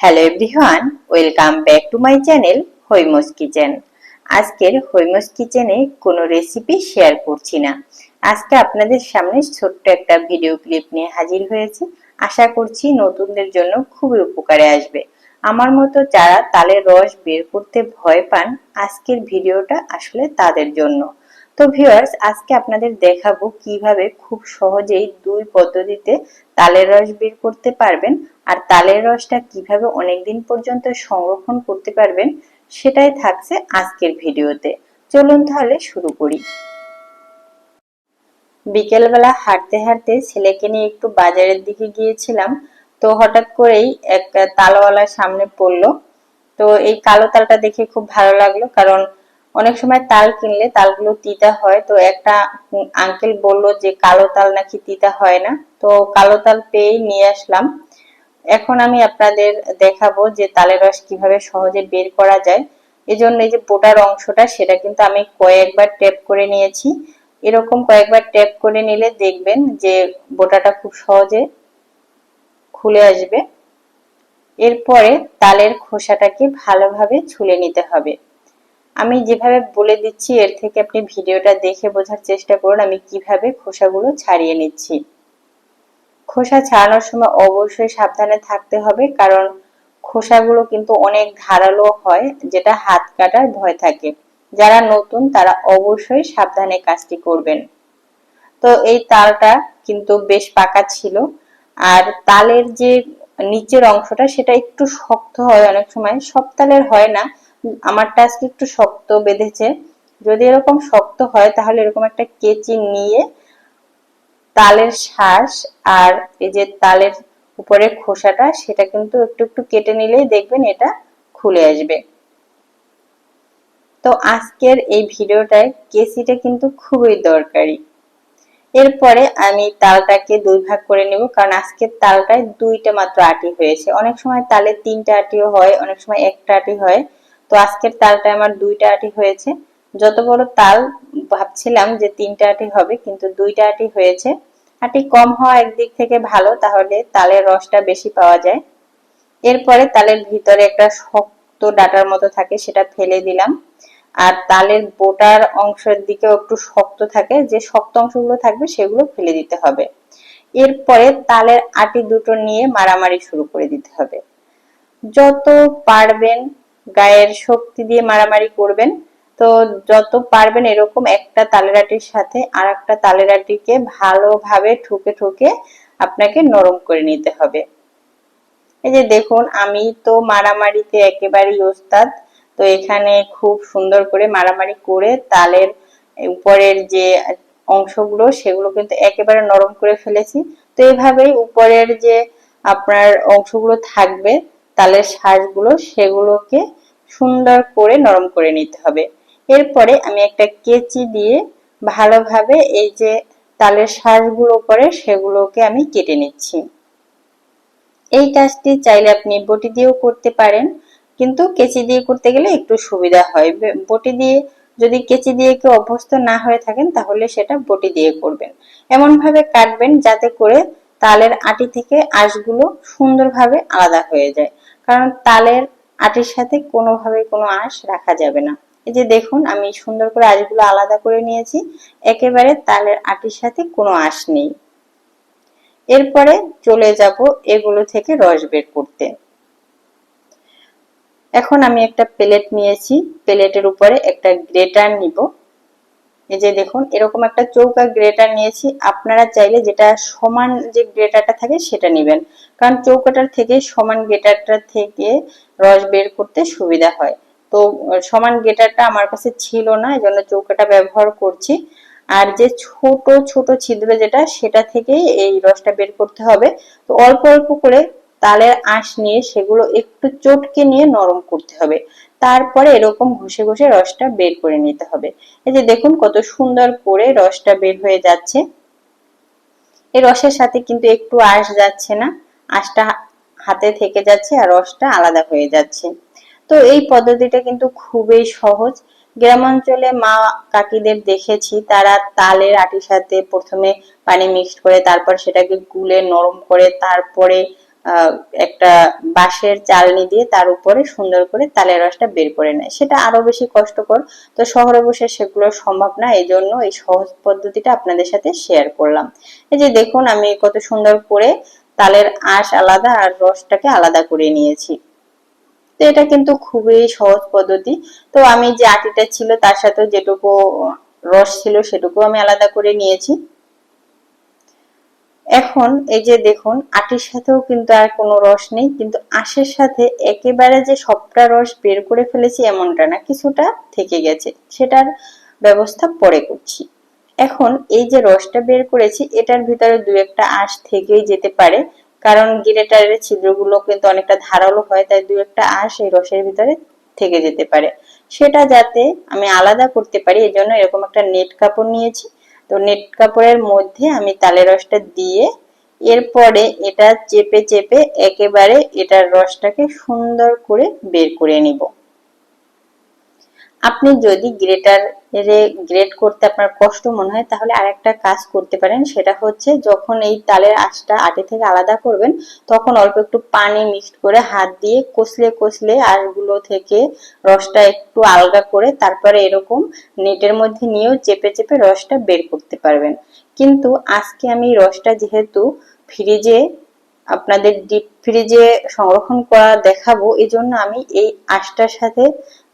Hello everyone welcome back to my channel Haima's kitchen আজকের হৈমস কিচেনে কোনো রেসিপি শেয়ার করছি না। আজকে আপনাদের সামনে ছোট্ট একটা ভিডিও ক্লিপ নিয়ে হাজির হয়েছি। আশা করছি নতুনদের জন্য খুবই উপকারে আসবে। আমার মতো যারা তালের রস বের করতে ভয় পান, আজকের ভিডিওটা আসলে তাদের জন্য। তো ভিউয়ার্স আজকে আপনাদের দেখাবো কীভাবে খুব সহজেই দুই পদ্ধতিতে তালের রস বের করতে পারবেন। আর তালের রসটা কীভাবে অনেকদিন পর্যন্ত সংরক্ষণ করতে পারবেন, সেটাই থাকছে আজকের ভিডিওতে। চলুন তাহলে শুরু করি। বিকেলবেলা হাঁটতে হাঁটতে ছেলেকে নিয়ে একটু বাজারের দিকে গিয়েছিলাম, তো হঠাৎ করেই এক তালওয়ালার সামনে পড়ল। তো এই কালো তালটা দেখে খুব ভালো লাগল, কারণ অনেক সময় তাল কিনলে তালগুলো তিতা হয়। তো একটা আঙ্কেল বলল যে, কালো তাল নাকি তিতা হয় না? তো কালো তাল পেয়েই নিয়ে আসলাম। এখন আমি আপনাদের দেখাবো যে তালের রস কীভাবে সহজে বের করা যায়। এজন্য এই যে বোটার অংশটা, সেটা কিন্তু আমি কয়েকবার ট্যাপ করে নিয়েছি। এরকম কয়েকবার ট্যাপ করে নিলে দেখবেন যে বোটাটা খুব সহজে খুলে আসবে। এরপরে তালের খোসাটাকে ভালোভাবে ছুলে নিতে হবে। আমি যেভাবে বলে দিচ্ছি, এর থেকে আপনি ভিডিওটা দেখে বোঝার চেষ্টা করুন, আমি কীভাবে খোসাগুলো ছাড়িয়ে নিচ্ছি। খোসা ছাড়ানোর সময় অবশ্যই সাবধানে থাকতে হবে, কারণ খোসাগুলো কিন্তু অনেক ধারালো হয়, যেটা হাত কাটার ভয় থাকে। যারা নতুন, তারা অবশ্যই সাবধানে কাজটি করবেন। তো এই তালটা কিন্তু বেশ পাকা ছিল। আর তালের যে নিচের অংশটা, সেটা একটু শক্ত হয় অনেক সময়। সব তালের হয় না আমারটা আজকে একটু শক্ত বেঁধেছে। যদি এরকম শক্ত হয়, তাহলে এরকম একটা কেচি নিয়ে তালের শ্বাস আর এই যে তালের উপরের খোসাটা, সেটা কিন্তু একটু একটু কেটে নিলেই দেখবেন এটা খুলে আসবে। তো আজকের এই ভিডিওটায় কেসিটা কিন্তু খুবই দরকারি। এরপরে আমি তালটাকে দুই ভাগ করে নেব, কারণ আজকের তালটায় দুইটা মাত্র আটি হয়েছে। অনেক সময় তালে তিনটা আটিও হয়, অনেক সময় একটা আটি হয়। তো আজকের তালটায় আমার দুইটা আটি হয়েছে। যত বড় তাল ভাবছিলাম যে তিনটা আটি হবে, কিন্তু দুইটা আটি হয়েছে। আটি কম হওয়া একদিক থেকে ভালো, তাহলে তালের রসটা বেশি পাওয়া যায়। এরপরে তালের ভিতরে একটা শক্ত ডাটার মতো থাকে, সেটা ফেলে দিলাম। আর তালের বোটার অংশের দিকেও একটু শক্ত থাকে, যে শক্ত অংশগুলো থাকবে সেগুলো ফেলে দিতে হবে। এরপরে তালের আটি দুটো নিয়ে মারামারি শুরু করে দিতে হবে। যত পারবেন, গায়ের শক্তি দিয়ে মারামারি করবেন। তো যত পারবেন এরকম একটা তালের আটির সাথে আর একটা তালের আটিকে ভালোভাবে ঠুকে ঠুকে আপনাকে নরম করে নিতে হবে। এই যে দেখুন, আমি তো মারামারিতে একেবারেই ওস্তাদ, তো এখানে খুব সুন্দর করে মারামারি করে তালের উপরের যে অংশগুলো, সেগুলো কিন্তু একেবারে নরম করে ফেলেছি। তো এইভাবেই উপরের যে আপনার অংশগুলো থাকবে, তালের শ্বাসগুলো সেগুলোকে সুন্দর করে নরম করে নিতে হবে। এরপরে আমি একটা কেচি দিয়ে ভালোভাবে এই যে তালের শ্বাসগুলো করে সেগুলোকে আমি কেটে নিচ্ছি। এই কাজটি চাইলে আপনি বটি দিয়েও করতে পারেন, কিন্তু কেচি দিয়ে করতে গেলে একটু সুবিধা হয়। বটি দিয়ে যদি কেচি দিয়ে কেউ অভ্যস্ত না হয়ে থাকেন, তাহলে সেটা বটি দিয়ে করবেন। এমন ভাবে কাটবেন যাতে করে তালের আটি থেকে আঁশগুলো সুন্দরভাবে আলাদা হয়ে যায়। কারণ তালের আটির সাথে কোনোভাবে কোনো আঁশ রাখা যাবে না। এই যে দেখুন, আমি সুন্দর করে আঁশগুলো আলাদা করে নিয়েছি। একেবারে তালের আটির সাথে কোনো আঁশ নেই। এরপরে চলে যাব এগুলো থেকে রস বের করতে। এখন আমি একটা প্লেট নিয়েছি। প্লেটের উপরে একটা গ্রেটার নিব। এই যে দেখুন, এরকম একটা চৌকা গ্রেটার নিয়েছি। আপনারা চাইলে যেটা সমান যে গ্রেটারটা থাকে সেটা নেবেন। কারণ চৌকাটার থেকে সমান গ্রেটারটা থেকে রস বের করতে সুবিধা হয়। তো সমান গেটারটা আমার কাছে ছিল না এই জন্য চৌকাটা ব্যবহার করছি। আর যে ছোট ছোট ছিদ্র যেটা, সেটা থেকে এই রসটা বের করতে হবে। তো অল্প অল্প করে তালের আঁশ নিয়ে সেগুলো একটু চটকে নিয়ে নরম করতে হবে। তারপরে এরকম ঘষে ঘষে রসটা বের করে নিতে হবে। এই যে দেখুন কত সুন্দর করে রসটা বের হয়ে যাচ্ছে। এই রসের সাথে কিন্তু একটু আঁশ যাচ্ছে না, আঁশটা হাতে থেকে যাচ্ছে আর রসটা আলাদা হয়ে যাচ্ছে। তো এই পদ্ধতিটা কিন্তু খুবই সহজ। গ্রামাঞ্চলে মা কাকিদের দেখেছি, তারা তালের আটির সাথে প্রথমে পানি মিক্সড করে, তারপর সেটাকে গুলে নরম করে, তারপরে একটা বাঁশের চালনি দিয়ে তার উপরে সুন্দর করে তালের রসটা বের করে নেয়। সেটা আরও বেশি কষ্টকর। তো শহরে বসে সেগুলো সম্ভব না এই জন্য এই সহজ পদ্ধতিটা আপনাদের সাথে শেয়ার করলাম। এই যে দেখুন, আমি কত সুন্দর করে তালের আঁশ আলাদা আর রসটাকে আলাদা করে নিয়েছি। তো এটা কিন্তু খুবই সহজ পদ্ধতি। তো আমি যে আটিটা ছিল তার সাথে যেটুকু রস ছিল সেটুকু আমি আলাদা করে নিয়েছি। এখন এই যে দেখুন, আটির সাথেও কিন্তু আর কোনো রস নেই, কিন্তু আঁশের সাথে একেবারে যে সবটা রস বের করে ফেলেছি এমনটা না, কিছুটা থেকে গেছে। সেটার ব্যবস্থা পরে করছি। এখন এই যে রসটা বের করেছি, এটার ভিতরে দু একটা আঁশ থেকেই যেতে পারে। কারণ গিরেটারের ছিদ্রগুলো কিন্তু অনেকটা ধারালো হয়, তাই দু একটা আঁশ এই রসের ভিতরে থেকে যেতে পারে। সেটা যাতে আমি আলাদা করতে পারি, এজন্য এরকম একটা নেট কাপড় নিয়েছি। তো নেট কাপড়ের মধ্যে আমি তালের রসটা দিয়ে এরপরে এটা চেপে চেপে একেবারে এটার রসটাকে সুন্দর করে বের করে নিব। আপনি যদি গ্রেটার গ্রেট করতে আপনার কষ্ট মনে হয়, তাহলে আরেকটা কাজ করতে পারেন। সেটা হচ্ছে যখন এই তালের আঁশটা আটে থেকে আলাদা করবেন, তখন অল্প একটু পানি মিক্সড করে হাত দিয়ে কষলে কষলে আঁশগুলো থেকে রসটা একটু আলগা করে তারপরে এরকম নেটের মধ্যে নিয়েও চেপে চেপে রসটা বের করতে পারবেন। কিন্তু আজকে আমি রসটা যেহেতু ফ্রিজে আপনাদের ডিপ ফ্রিজে সংরক্ষণ করা দেখাবো এই জন্য আমি এই আঁশটার সাথে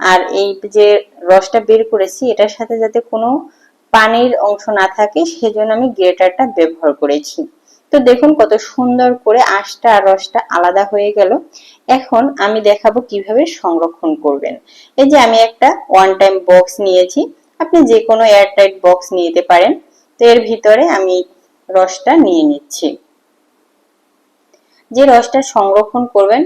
আর এই যে রসটা বের করেছি, এটার সাথে যাতে কোনো পানির অংশ না থাকে, সেজন্য আমি গ্রেটারটা ব্যবহার করেছি। তো দেখুন কত সুন্দর করে আঁশটা আর রসটা আলাদা হয়ে গেল। এখন আমি দেখাবো কীভাবে সংরক্ষণ করবেন। এই যে আমি একটা ওয়ান টাইম বক্স নিয়েছি, আপনি যে কোনো এয়ারটাইট বক্স নিয়ে নিতে পারেন। তো এর ভিতরে আমি রসটা নিয়ে নিচ্ছি। যে রসটা সংরক্ষণ করবেন,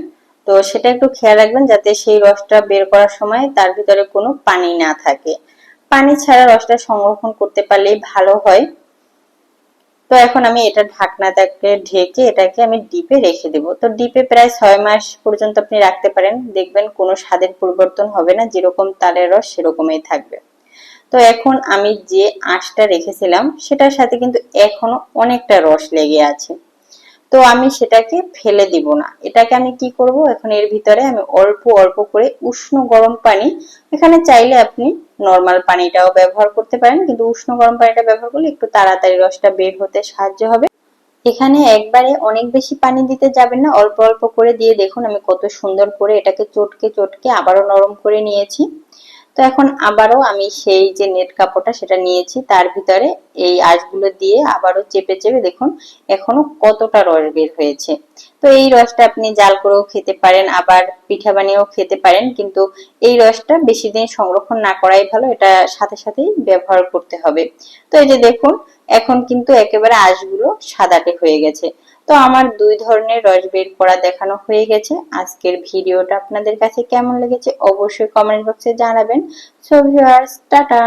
তো সেটা একটু খেয়াল রাখবেন যাতে সেই রসটা বের করার সময় তার ভিতরে কোনো পানি না থাকে। পানি ছাড়া রসটা সংরক্ষণ করতে পারলেই ভালো হয়। তো এখন আমি এটা ঢাকনাটাকে ঢেকে এটাকে আমি ডিপে রেখে দেব। তো ডিপে প্রায় ছয় মাস পর্যন্ত আপনি রাখতে পারেন। দেখবেন কোনো স্বাদের পরিবর্তন হবে না। যেরকম তালের রস, সেরকমই থাকবে। তো এখন আমি যে আঁশটা রেখেছিলাম, সেটার সাথে কিন্তু এখনও অনেকটা রস লেগে আছে। তো আমি সেটাকে ফেলে দিব না। এটাকে আমি কি করব? এখন এর ভিতরে আমি অল্প অল্প করে উষ্ণ গরম পানি, এখানে চাইলে আপনি নর্মাল পানিটাও ব্যবহার করতে পারেন, কিন্তু উষ্ণ গরম পানিটা ব্যবহার করলে একটু তাড়াতাড়ি রসটা বের হতে সাহায্য হবে। এখানে একবারে অনেক বেশি পানি দিতে যাবেন না, অল্প অল্প করে দিয়ে দেখুন আমি কত সুন্দর করে এটাকে চটকে চটকে আবারও নরম করে নিয়েছি। তো এখন আবারও আমি সেই যে নেট কাপড়টা সেটা নিয়েছি, তার ভিতরে এই আঁশগুলো দিয়ে আবারও চেপে চেপে দেখুন এখনও কতটা রস বের হয়েছে। তো এই রসটা আপনি জাল করেও খেতে পারেন, আবার পিঠা বানিয়েও খেতে পারেন, কিন্তু এই রসটা বেশি দিন সংরক্ষণ না করাই ভালো, এটা সাথে সাথেই ব্যবহার করতে হবে। তো এই যে দেখুন, এখন কিন্তু একেবারে আঁশগুলো সাদাটে হয়ে গেছে। তো আমার দুই ধরনের রস বের করা দেখানো হয়ে গেছে। আজকের ভিডিওটা আপনাদের কাছে কেমন লেগেছে অবশ্যই কমেন্ট বক্সে জানাবেন। So viewers tata!